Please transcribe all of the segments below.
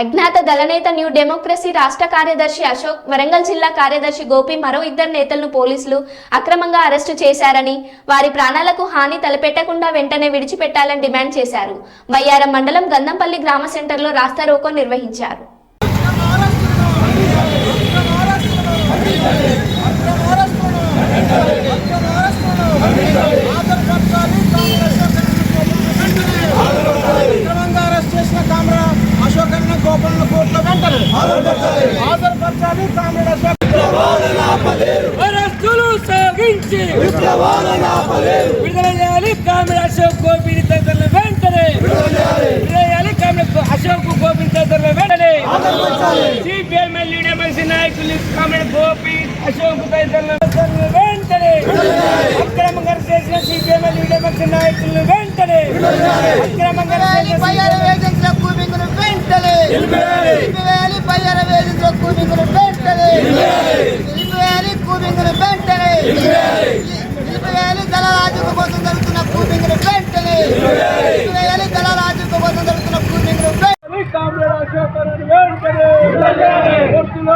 అజ్ఞాత దళనేత new democracy రాష్ట్ర కార్యదర్శి అశోక్ వరంగల్ జిల్లా కార్యదర్శి గోపి మరో ఇద్దరు నేతలను పోలీసులు అక్రమంగా అరెస్టు చేశారని వారి ప్రాణాలకు హాని తలపెట్టకుండా వెంటనే విడిచిపెట్టాలని డిమాండ్ చేశారు. బయ్యారం మండలం గంధంపల్లి గ్రామ సెంటర్లో రాస్తా రోకో నిర్వహించారు. అశోక్ అన్న గోపాలను కోర్టులో వెంటనే హాజరుపరచాలి కామ్రేడ్ అశోక్ అరెస్టులు సాగించి విడుదల చేయాలి కామెడీ అశోక్ గోపిని తదితరులు వెంటనే విడుదల చేయాలి కామెడీ అశోక్ గోపిని తదితరులు వెంటనే సిపిఎం ఎమ్మెల్యే నాయకులు కామెడీ గోపి అశోక్ తదితరులు వెంటనే అక్రమంగా చేసిన సిపిఎం ఎమ్మెల్యే నాయకులను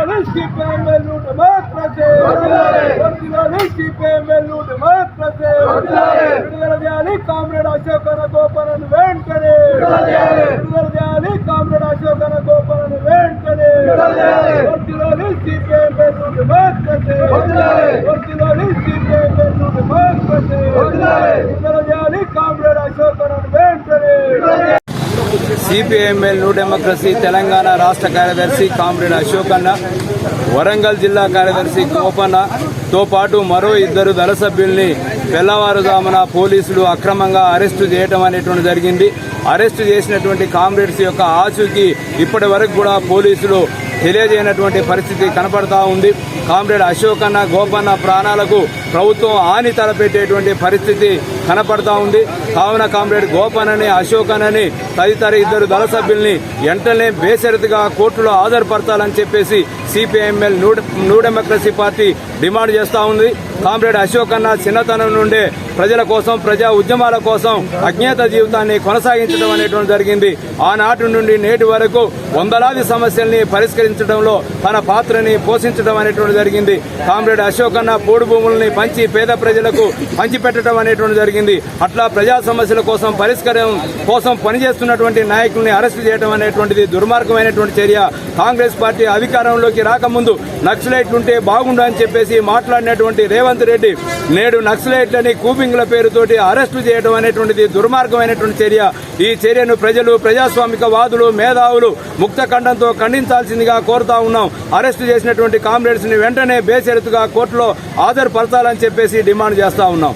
వర్తిల్లాలి సిపిఎం డెమోక్రసీ వర్తిల్లాలి సిపిఎం డెమోక్రసీ విడుదల చేయాలి కామ్రేడ్ అశోక్ గోపాలను వెంటనే విడుదల చేయాలి కామ్రేడ్ అశోక్ గోపాలను వెంటనే వర్తిల్లాలి సిపిఎం డెమోక్రసీ వర్తిల్లాలి సిపిఎం డెమోక్రసీ విడుదల చేయాలి కామ్రేడ్ అశోక్ వెంటనే సిపిఐఎంఎల్ న్యూ డెమోక్రసీ తెలంగాణ రాష్ట్ర కార్యదర్శి కామ్రేడ్ అశోక్ అన్న వరంగల్ జిల్లా కార్యదర్శి గోపన్నతో పాటు మరో ఇద్దరు దళ సభ్యుల్ని తెల్లవారుజామున పోలీసులు అక్రమంగా అరెస్టు చేయటం అనేటువంటి జరిగింది. అరెస్టు చేసినటువంటి కామ్రేడ్స్ యొక్క ఆచూకీ ఇప్పటి వరకు కూడా పోలీసులు తెలియజేయనటువంటి పరిస్థితి కనపడతా ఉంది. కామ్రేడ్ అశోక్ అన్న గోపన్న ప్రాణాలకు ప్రభుత్వం హాని తలపెట్టేటువంటి పరిస్థితి కనపడతా ఉంది. కావున కామ్రేడ్ గోపన్ అని అశోక్ అని తదితర ఇద్దరు దళ సభ్యుల్ని వెంటనే బేషరతుగా కోర్టులో ఆధారపడతాలని చెప్పేసి CPIML new democracy party demand చేస్తా ఉంది. కామ్రేడ్ అశోక్ అన్న చిన్నతనం నుండే ప్రజల కోసం ప్రజా ఉద్యమాల కోసం అజ్ఞాత జీవితాన్ని కొనసాగించడం అనేటువంటి జరిగింది. ఆనాటి నుండి నేటి వరకు వందలాది సమస్యల్ని పరిష్కరించడంలో తన పాత్రని పోషించడం అనేటువంటి జరిగింది. కామ్రేడ్ అశోక్ అన్న పోడు భూముల్ని పంచి పేద ప్రజలకు పంచిపెట్టడం అనేటువంటి జరిగింది. అట్లా ప్రజా సమస్యల కోసం పరిష్కారం కోసం పనిచేస్తున్నటువంటి నాయకుల్ని అరెస్ట్ చేయడం అనేటువంటిది దుర్మార్గమైనటువంటి చర్య. కాంగ్రెస్ పార్టీ అధికారంలోకి రాకముందు నక్సలైట్లు ఉంటే బాగుండు అని చెప్పేసి మాట్లాడినటువంటి రేవంత్ రెడ్డి నేడు నక్సలైట్లని కూపింగ్ల పేరుతోటి అరెస్టు చేయడం అనేటువంటిది దుర్మార్గమైనటువంటి చర్య. ఈ చర్యను ప్రజలు ప్రజాస్వామిక వాదులు మేధావులు ముక్త ఖండంతో ఖండించాల్సిందిగా కోరుతా ఉన్నాం. అరెస్టు చేసినటువంటి కామ్రేడ్స్ని వెంటనే బేషరతుగా కోర్టులో హాజరుపరచాలని చెప్పేసి డిమాండ్ చేస్తా ఉన్నాం.